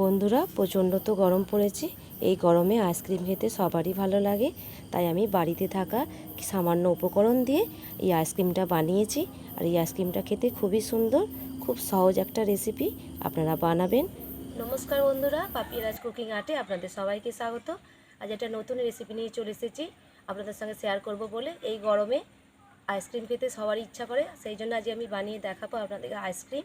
বন্ধুরা, প্রচণ্ড তো গরম পড়েছে। এই গরমে আইসক্রিম খেতে সবারই ভালো লাগে। তাই আমি বাড়িতে থাকা সামান্য উপকরণ দিয়ে এই আইসক্রিমটা বানিয়েছি। আর এই আইসক্রিমটা খেতে খুবই সুন্দর, খুব সহজ একটা রেসিপি আপনারা বানাবেন। নমস্কার বন্ধুরা পাপিয়ারাজ কুকিং আর্টে আপনাদের সবাইকে স্বাগত। আজ একটা নতুন রেসিপি নিয়ে চলে এসেছি। আপনাদের সঙ্গে শেয়ার করব বলে। এই গরমে আইসক্রিম খেতে সবারই ইচ্ছা করে, সেই জন্য আজ আমি বানিয়ে দেখাবো আপনাদেরকে আইসক্রিম।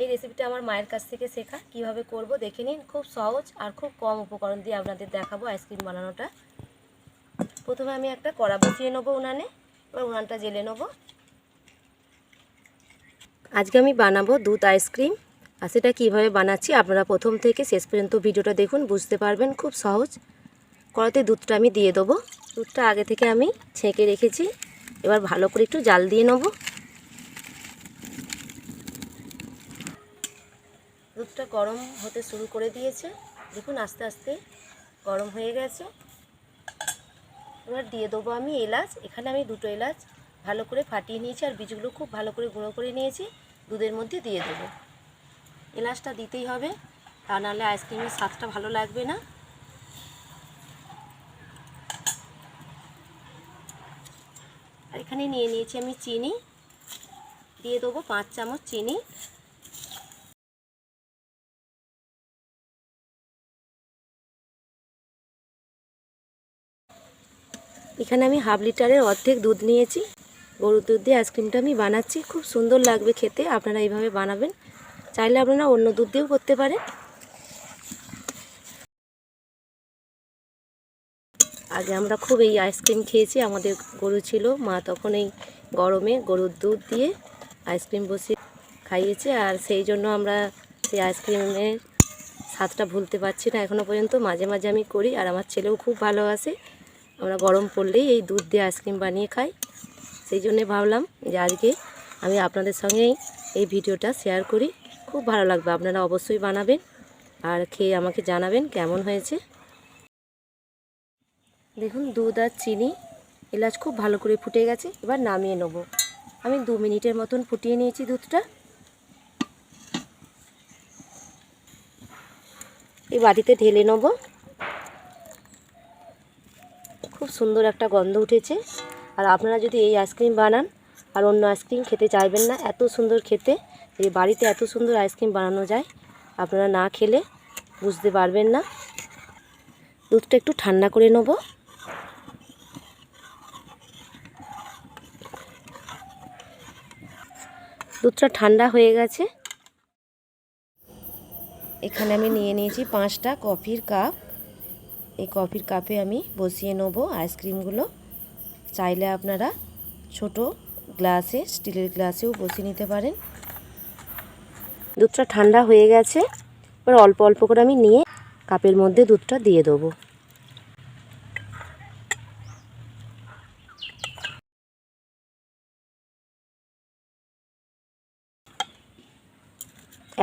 এই রেসিপিটা আমার মায়ের কাছ থেকে শেখা। কীভাবে করব দেখে নিন। খুব সহজ আর খুব কম উপকরণ দিয়ে আপনাদের দেখাবো আইসক্রিম বানানোটা। প্রথমে আমি একটা কড়া বসিয়ে নেব উনানে। এবার উনানটা জেলে নেব। আজকে আমি বানাবো দুধ আইসক্রিম আর সেটা কীভাবে বানাচ্ছি আপনারা প্রথম থেকে শেষ পর্যন্ত ভিডিওটা দেখুন, বুঝতে পারবেন খুব সহজ। কড়াতে দুধটা আমি দিয়ে দেবো। দুধটা আগে থেকে আমি ছেঁকে রেখেছি। এবার ভালো করে একটু জাল দিয়ে নেব। দুধটা গরম হতে শুরু করে দিয়েছে। দেখুন, আস্তে আস্তে গরম হয়ে গেছে। এবার দিয়ে দেবো আমি এলাচ। এখানে আমি দুটো এলাচ ভালো করে ফাটিয়ে নিয়েছি আর বীজগুলো খুব ভালো করে গুঁড়ো করে নিয়েছি। দুধের মধ্যে দিয়ে দেবো। এলাচটা দিতেই হবে। তা নাহলে আইসক্রিমের স্বাদটা ভালো লাগবে না। আর এখানে নিয়ে নিয়েছি আমি চিনি। দিয়ে দেবো পাঁচ চামচ চিনি। এখানে আমি হাফ লিটারের অর্ধেক দুধ নিয়েছি। গরুর দুধ দিয়ে আইসক্রিমটা আমি বানাচ্ছি। খুব সুন্দর লাগবে খেতে, আপনারা এইভাবে বানাবেন। চাইলে আপনারা অন্য দুধ দিয়েও করতে পারেন। আগে আমরা খুব এই আইসক্রিম খেয়েছি, আমাদের গরু ছিল, মা তখন এই গরমে গরুর দুধ দিয়ে আইসক্রিম বসিয়ে খাইয়েছে। আর সেই জন্য আমরা সেই আইসক্রিমের স্বাদটা ভুলতে পারছি না। এখনও পর্যন্ত মাঝে মাঝে আমি করি, আর আমার ছেলেও খুব ভালোবাসে আমরা গরম পড়লেই এই দুধ দিয়ে আইসক্রিম বানিয়ে খাই। সেই জন্যে ভাবলাম যে আজকে আমি আপনাদের সঙ্গেই এই ভিডিওটা শেয়ার করি। খুব ভালো লাগবে, আপনারা অবশ্যই বানাবেন আর খেয়ে আমাকে জানাবেন কেমন হয়েছে। দেখুন, দুধ আর চিনি এলাচ খুব ভালো করে ফুটে গেছে, এবার নামিয়ে নেব। আমি দু মিনিটের মতন ফুটিয়ে নিয়েছি দুধটা। এই বাটিতে ঢেলে নেব। খুব সুন্দর একটা গন্ধ উঠেছে। আর আপনারা যদি এই আইসক্রিম বানান আর অন্য আইসক্রিম খেতে চাইবেন না, এত সুন্দর খেতে এই বাড়িতে এত সুন্দর আইসক্রিম বানানো যায়, আপনারা না খেলে বুঝতে পারবেন না। দুধটা একটু ঠান্ডা করে নেব। দুধটা ঠান্ডা হয়ে গেছে। এখানে আমি নিয়ে নিয়েছি পাঁচটা কফির কাপ। এই কফির কাপে আমি বসিয়ে নেব আইসক্রিমগুলো। চাইলে আপনারা ছোট গ্লাসে, স্টিলের গ্লাসেও বসিয়ে নিতে পারেন। দুধটা ঠান্ডা হয়ে গেছে। এবার অল্প অল্প করে আমি নিয়ে কাপের মধ্যে দুধটা দিয়ে দেবো।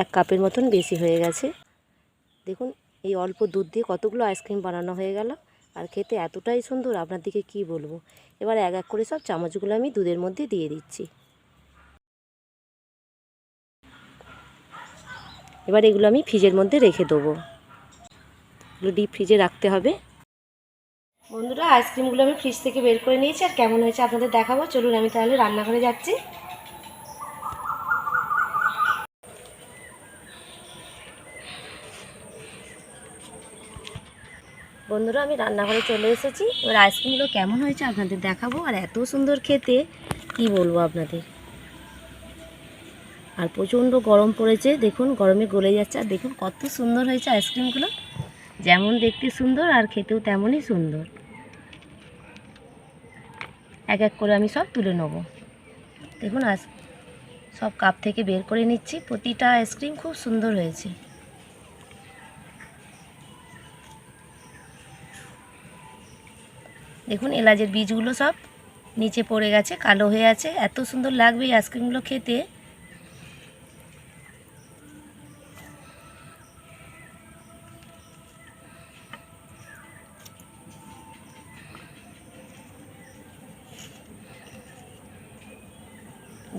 এক কাপের মতন বেশি হয়ে গেছে। দেখুন এই অল্প দুধ দিয়ে কতগুলো আইসক্রিম বানানো হয়ে গেল আর খেতে এতটাই সুন্দর, আপনার দিকে কি বলব? এবার এক এক করে সব চামচগুলো আমি দুধের মধ্যে দিয়ে দিচ্ছি। এবার এগুলো আমি ফ্রিজের মধ্যে রেখে দেবো। এগুলো ডিপ ফ্রিজে রাখতে হবে। বন্ধুরা, আইসক্রিমগুলো আমি ফ্রিজ থেকে বের করে নিয়েছি। আর কেমন হয়েছে আপনাদের দেখাবো? চলুন আমি তাহলে রান্নাঘরে যাচ্ছি। বন্ধুরা, আমি রান্নাঘরে চলে এসেছি। এবার আইসক্রিমগুলো কেমন হয়েছে আপনাদের দেখাবো, আর এত সুন্দর খেতে কি বলব আপনাদের? আর প্রচণ্ড গরম পড়েছে, দেখুন গরমে গলে যাচ্ছে, আর দেখুন কত সুন্দর হয়েছে আইসক্রিমগুলো যেমন দেখতে সুন্দর, আর খেতেও তেমনই সুন্দর। এক এক করে আমি সব তুলে নেব। দেখুন আইস সব কাপ থেকে বের করে নিচ্ছি, প্রতিটা আইসক্রিম খুব সুন্দর হয়েছে। দেখুন, এলাচের বীজগুলো সব নিচে পড়ে গেছে, কালো হয়ে আছে। এত সুন্দর লাগবে এই আইসক্রিমগুলো খেতে।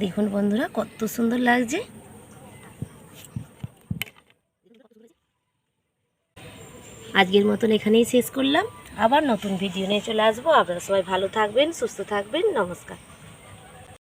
দেখুন বন্ধুরা, কত সুন্দর লাগছে। আজকের মতন এখানেই শেষ করলাম। আবার নতুন ভিডিও নিয়ে চলে আসব। আপনারা সবাই ভালো থাকবেন সুস্থ থাকবেন। নমস্কার।